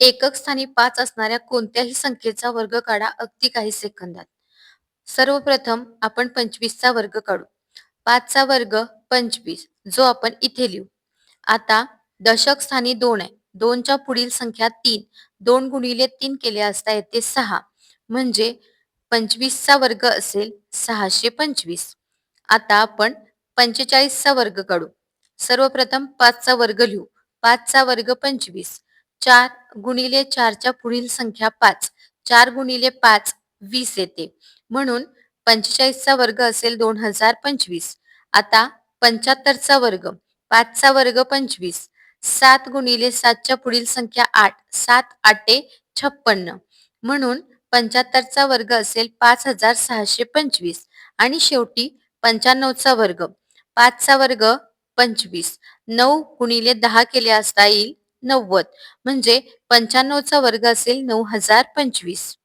एकक स्थानी पाच असणाऱ्या कोणत्याही संख्येचा वर्ग काढा अगदी काही सेकंदात. सर्वप्रथम आपण पंचवीसचा वर्ग काढू. पाचचा वर्ग पंचवीस जो आपण इथे लिहू. आता दशक स्थानी दोन आहे. दोनच्या पुढील संख्या तीन. दोन गुणिले तीन केले असता येते सहा. म्हणजे पंचवीसचा वर्ग असेल सहाशे पंचवीस. आता आपण पंचेचाळीसचा वर्ग काढू. सर्वप्रथम पाचचा वर्ग लिहू. पाचचा वर्ग पंचवीस. चार गुणिले चारच्या पुढील संख्या पाच. चार गुणिले पाच वीस येते. म्हणून पंचेचाळीसचा वर्ग असेल दोन हजार पंचवीस. आता पंच्याहत्तरचा वर्ग पाचचा वर्ग पंचवीस. सात गुणिले सातच्या पुढील संख्या आठ. सात आठे छप्पन्न. म्हणून पंच्याहत्तरचा वर्ग असेल पाच हजार सहाशे पंचवीस. आणि शेवटी पंच्याण्णवचा वर्ग पाचचा वर्ग पंचवीस. नऊ गुणिले दहा केले असता येईल नव्वद. म्हणजे पंच्याण्णवचा वर्ग असेल नऊ हजार पंचवीस.